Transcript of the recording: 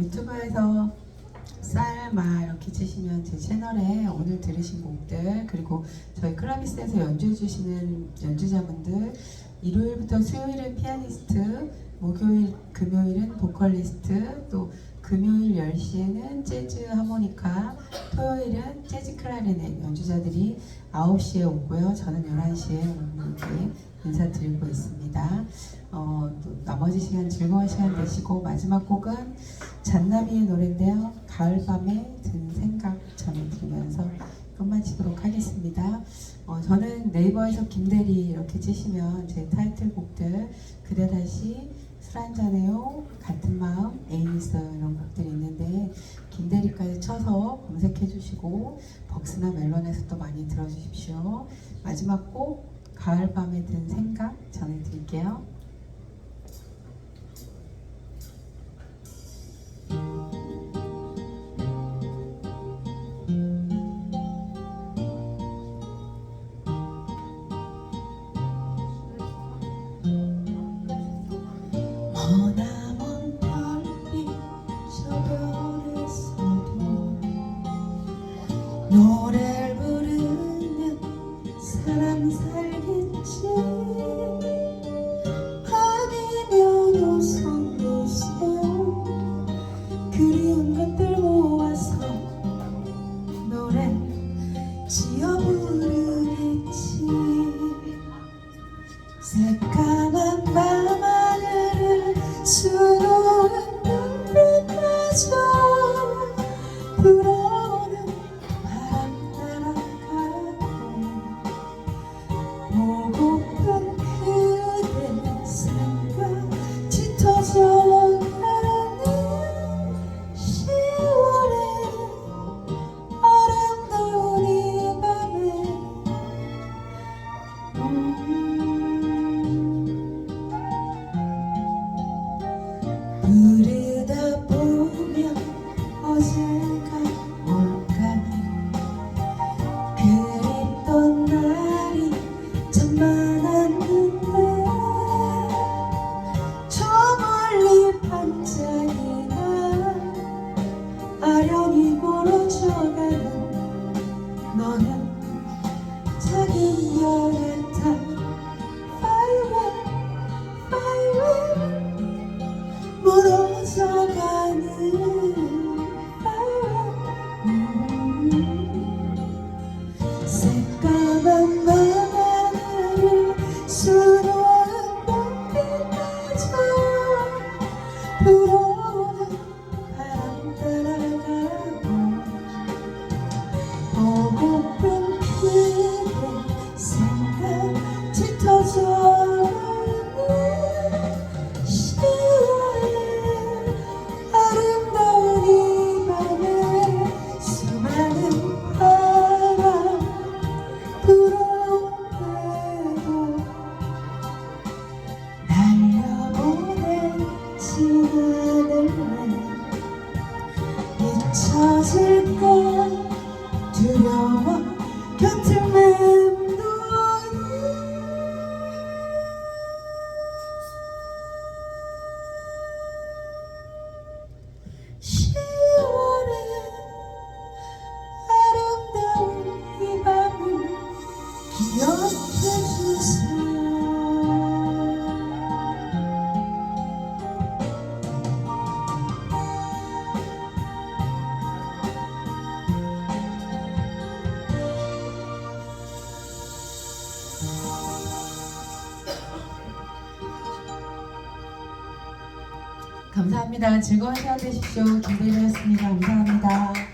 유튜브에서 쌀마 이렇게 치시면 제 채널에 오늘 들으신 곡들 그리고 저희 클라비스에서 연주해 주시는 연주자분들 일요일부터 수요일은 피아니스트 목요일 금요일은 보컬리스트 또 금요일 10시에는 재즈 하모니카 토요일은 재즈 클라리넷 연주자들이 9시에 오고요 저는 11시에 이렇게 인사드리고 있습니다 어, 또 나머지 시간 즐거운 시간 되시고 마지막 곡은 잔나비의 노래인데요. 가을밤에 든 생각 전해드리면서 끝마치도록 하겠습니다. 어, 저는 네이버에서 김대리 이렇게 치시면 제 타이틀곡들 그대 다시 술 한잔해요 같은 마음 애인 있어요 이런 곡들이 있는데 김대리까지 쳐서 검색해 주시고 벅스나 멜론에서 또 많이 들어주십시오. 마지막 곡 가을밤에 든 생각 전해드릴게요. 머나먼 별빛 저 별에서도 노래를 부르면 사람 살 눈빛 멀어져가는 너는 작은 별 같아 Fire, fire 멀어져가는 fire 새까만 밤하늘을 수놓은 빛마저 불어 잊혀질까 감사합니다. 즐거운 시간 되십시오. 김대리였습니다. 감사합니다.